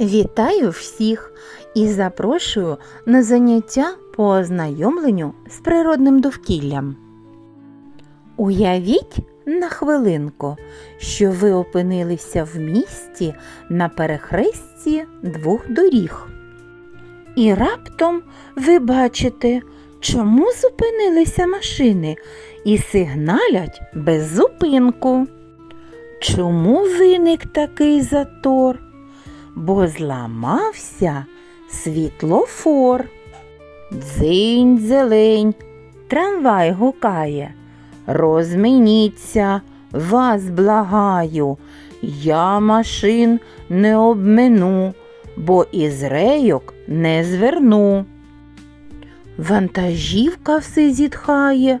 Вітаю всіх і запрошую на заняття по ознайомленню з природним довкіллям. Уявіть на хвилинку, що ви опинилися в місті на перехресті двох доріг. І раптом ви бачите, чому зупинилися машини і сигналять без зупинку. Чому виник такий затор? Бо зламався світлофор. Дзинь зелень, трамвай гукає. Розмініться, вас благаю, я машин не обмину, бо із рейок не зверну. Вантажівка все зітхає.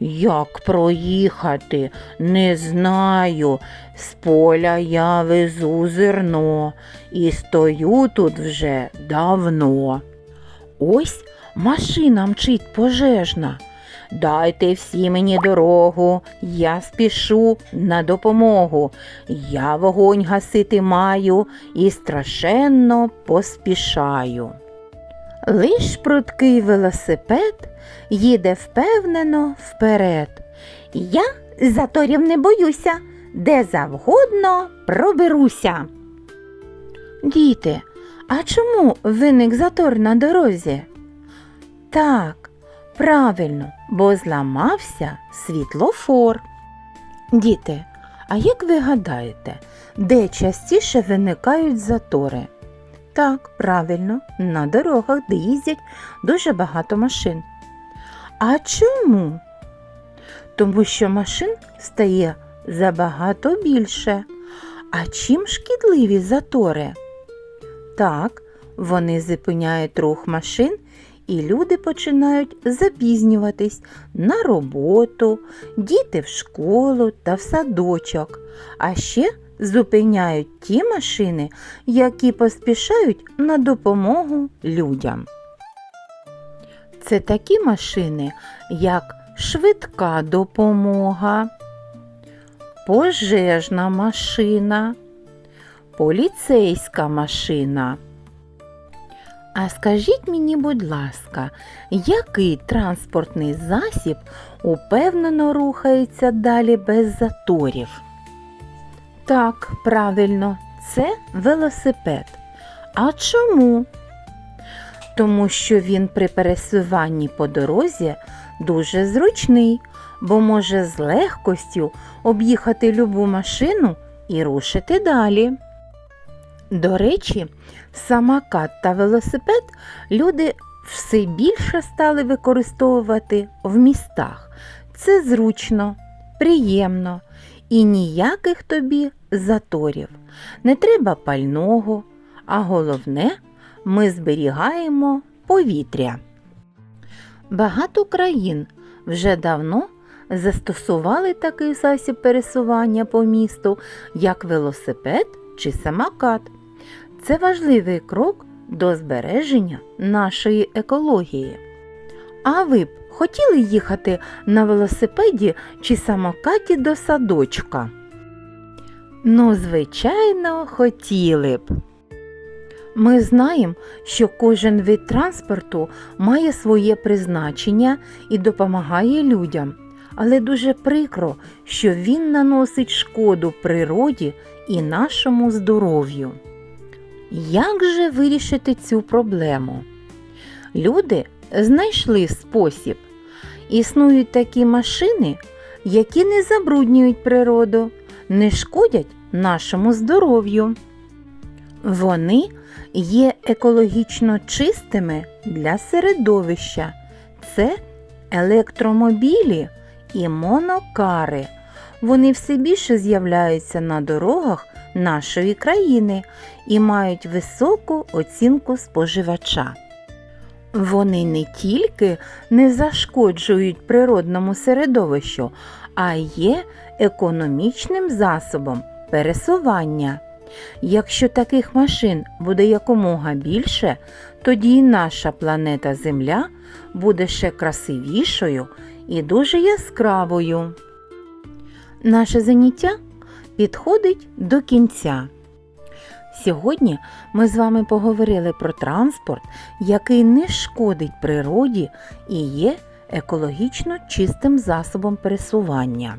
Як проїхати, не знаю. З поля я везу зерно і стою тут вже давно. Ось машина мчить пожежна. Дайте всі мені дорогу, я спішу на допомогу. Я вогонь гасити маю і страшенно поспішаю. Лиш прудкий велосипед їде впевнено вперед. Я заторів не боюся, де завгодно проберуся. Діти, а чому виник затор на дорозі? Так, правильно, бо зламався світлофор. Діти, а як ви гадаєте, де частіше виникають затори? Так, правильно, на дорогах, де їздять дуже багато машин. А чому? Тому що машин стає забагато більше. А чим шкідливі затори? Так, вони зупиняють рух машин, і люди починають запізнюватись на роботу, діти в школу та в садочок. А ще зупиняють ті машини, які поспішають на допомогу людям. Це такі машини, як швидка допомога, пожежна машина, поліцейська машина. А скажіть мені, будь ласка, який транспортний засіб упевнено рухається далі без заторів? Так, правильно, це велосипед. А чому? Тому що він при пересуванні по дорозі дуже зручний, бо може з легкостю об'їхати любу машину і рушити далі. До речі, самокат та велосипед люди все більше стали використовувати в містах. Це зручно, приємно і ніяких тобі заторів. Не треба пального, а головне, ми зберігаємо повітря. Багато країн вже давно застосували такий засіб пересування по місту, як велосипед чи самокат. Це важливий крок до збереження нашої екології. А ви б хотіли їхати на велосипеді чи самокаті до садочка? Ну, звичайно, хотіли б. Ми знаємо, що кожен вид транспорту має своє призначення і допомагає людям, але дуже прикро, що він наносить шкоду природі і нашому здоров'ю. Як же вирішити цю проблему? Люди знайшли спосіб. Існують такі машини, які не забруднюють природу, не шкодять нашому здоров'ю. Вони є екологічно чистими для середовища. Це електромобілі і монокари. Вони все більше з'являються на дорогах нашої країни і мають високу оцінку споживача. Вони не тільки не зашкоджують природному середовищу, а є економічним засобом пересування. Якщо таких машин буде якомога більше, тоді наша планета Земля буде ще красивішою і дуже яскравою. Наше заняття підходить до кінця. Сьогодні ми з вами поговорили про транспорт, який не шкодить природі і є екологічно чистим засобом пересування.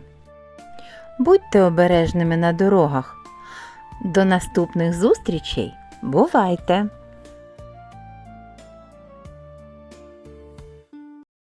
Будьте обережними на дорогах. До наступних зустрічей! Бувайте!